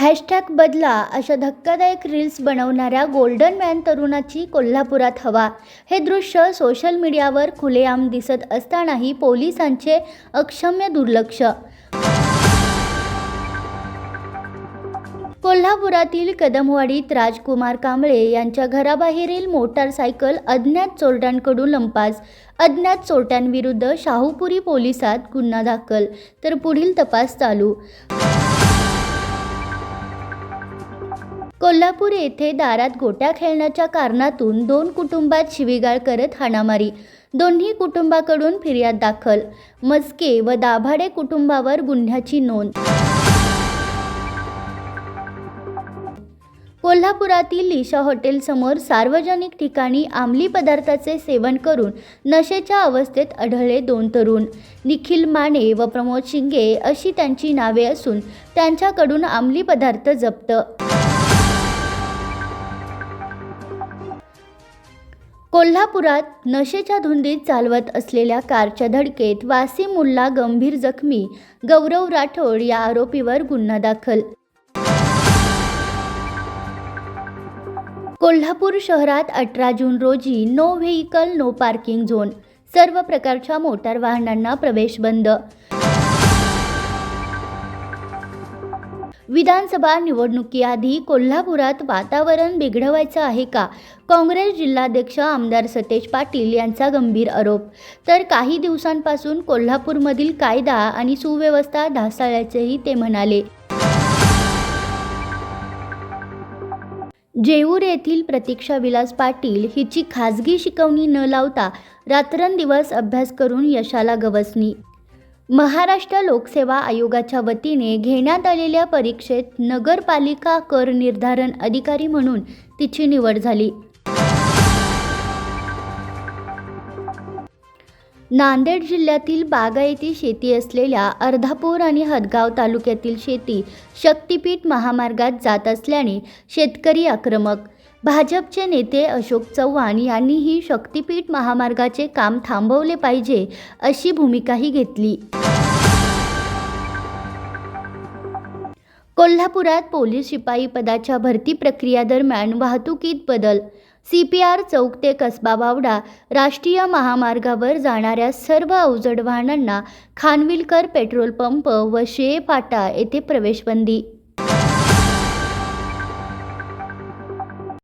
Hashtag बदला अशा धक्कादायक रील्स बनवणाऱ्या गोल्डन मॅन तरुणाची कोल्हापुरात हवा. हे दृश्य सोशल मीडियावर खुलेआम दिसत असतानाही पोलिसांचे अक्षम्य दुर्लक्ष. कोल्हापुरातील कदमवाडीत राजकुमार कांबळे यांच्या घराबाहेरील मोटारसायकल अज्ञात चोरट्यांकडून लंपास. अज्ञात चोरट्यांविरुद्ध शाहूपुरी पोलिसात गुन्हा दाखल तर पुढील तपास चालू. कोल्हापूर येथे दारात गोट्या खेळण्याच्या कारणातून दोन कुटुंबात शिवीगाळ करत हाणामारी. दोन्ही कुटुंबाकडून फिर्याद दाखल. मस्के व दाभाडे कुटुंबावर गुन्ह्याची नोंद. कोल्हापुरातील लिशा हॉटेलसमोर सार्वजनिक ठिकाणी आमली पदार्थाचे सेवन करून नशेच्या अवस्थेत आढळले दोन तरुण. निखिल माने व प्रमोद शिंगे अशी त्यांची नावे असून त्यांच्याकडून आमली पदार्थ जप्त. कोल्हापुरात नशेच्या धुंदीत चालवत असलेल्या कारच्या धडकेत वासिम मुल्ला गंभीर जखमी. गौरव राठोड या आरोपीवर गुन्हा दाखल. कोल्हापूर शहरात अठरा जून रोजी no vehicle no parking zone. सर्व प्रकारच्या मोटार वाहनांना प्रवेश बंद. विधानसभा निवडणुकीआधी कोल्हापुरात वातावरण बिघडवायचं आहे का? काँग्रेस जिल्हाध्यक्ष आमदार सतेज पाटील यांचा गंभीर आरोप. तर काही दिवसांपासून कोल्हापूरमधील कायदा आणि सुव्यवस्था ढासाळ्याचेही ते म्हणाले. जेऊर येथील प्रतीक्षा विलास पाटील हिची खाजगी शिकवणी न लावता रात्रंदिवस अभ्यास करून यशाला गवसणी महाराष्ट्र लोकसेवा आयोगाच्या वतीने घेण्यात आलेल्या परीक्षेत नगरपालिका कर निर्धारण अधिकारी म्हणून तिची निवड झाली. नांदेड जिल्ह्यातील बागायती शेती असलेल्या अर्धापूर आणि हदगाव तालुक्यातील शेती शक्तीपीठ महामार्गात जात असल्याने शेतकरी आक्रमक भाजपचे नेते अशोक चव्हाण यांनीही शक्तीपीठ महामार्गाचे काम थांबवले पाहिजे अशी भूमिकाही घेतली. कोल्हापुरात पोलीस शिपाई पदाच्या भरती प्रक्रियादरम्यान वाहतुकीत बदल. सी पी आर चौक ते कसबा बावडा राष्ट्रीय महामार्गावर जाणाऱ्या सर्व अवजड वाहनांना खानविलकर पेट्रोल पंप व शेळ फाटा येथे प्रवेशबंदी.